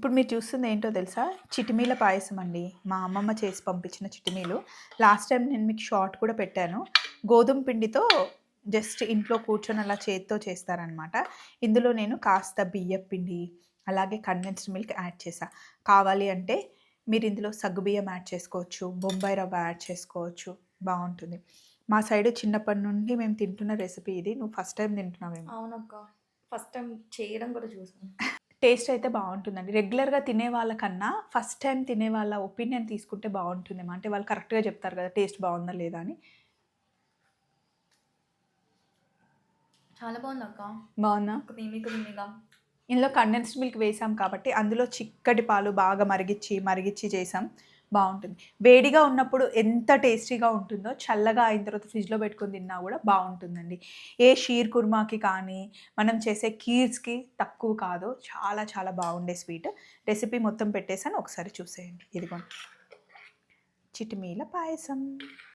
ఇప్పుడు మీరు చూస్తుంది ఏంటో తెలుసా? చిటిమీల పాయసం అండి. మా అమ్మమ్మ చేసి పంపించిన చిటిమీలు లాస్ట్ టైం నేను మీకు షార్ట్ కూడా పెట్టాను. గోధుమ పిండితో జస్ట్ ఇంట్లో కూర్చొని అలా చేతితో చేస్తారనమాట ఇందులో నేను కాస్త బియ్యం పిండి అలాగే కండెన్స్డ్ మిల్క్ యాడ్ చేసా కావాలి అంటే మీరు ఇందులో సగ్గుబియ్యం యాడ్ చేసుకోవచ్చు బొంబాయి రవ్వ యాడ్ చేసుకోవచ్చు. బాగుంటుంది. మా సైడ్ చిన్నప్పటి నుండి మేము తింటున్న రెసిపీ ఇది. నువ్వు ఫస్ట్ టైం తింటున్నావేమో. అవునక్క. ఫస్ట్ టైం చేయడం కూడా చూసాను. టేస్ట్ అయితే బాగుంటుందండి. రెగ్యులర్గా తినే వాళ్ళకన్నా ఫస్ట్ టైం తినే వాళ్ళ ఒపీనియన్ తీసుకుంటే బాగుంటుందేమో. అంటే వాళ్ళు కరెక్ట్గా చెప్తారు కదా టేస్ట్ బాగుందా లేదా అని. చాలా బాగుంది అక్క. బాగుందా? క్రీమీ క్రీమీగా ఇందులో కండెన్స్డ్ మిల్క్ వేసాం కాబట్టి అందులో చిక్కటి పాలు బాగా మరిగిచ్చి మరిగిచ్చి చేసాం. బాగుంటుంది. వేడిగా ఉన్నప్పుడు ఎంత టేస్టీగా ఉంటుందో చల్లగా అయిన తర్వాత ఫ్రిడ్జ్లో పెట్టుకొని తిన్నా కూడా బాగుంటుందండి. ఏ షీర్ కుర్మాకి కానీ మనం చేసే కీర్స్కి తక్కువ కాదు. చాలా చాలా బాగుండే స్వీట్. రెసిపీ మొత్తం పెట్టేసాను ఒకసారి చూసేయండి. ఇదిగోండి. చిటిమీల పాయసం.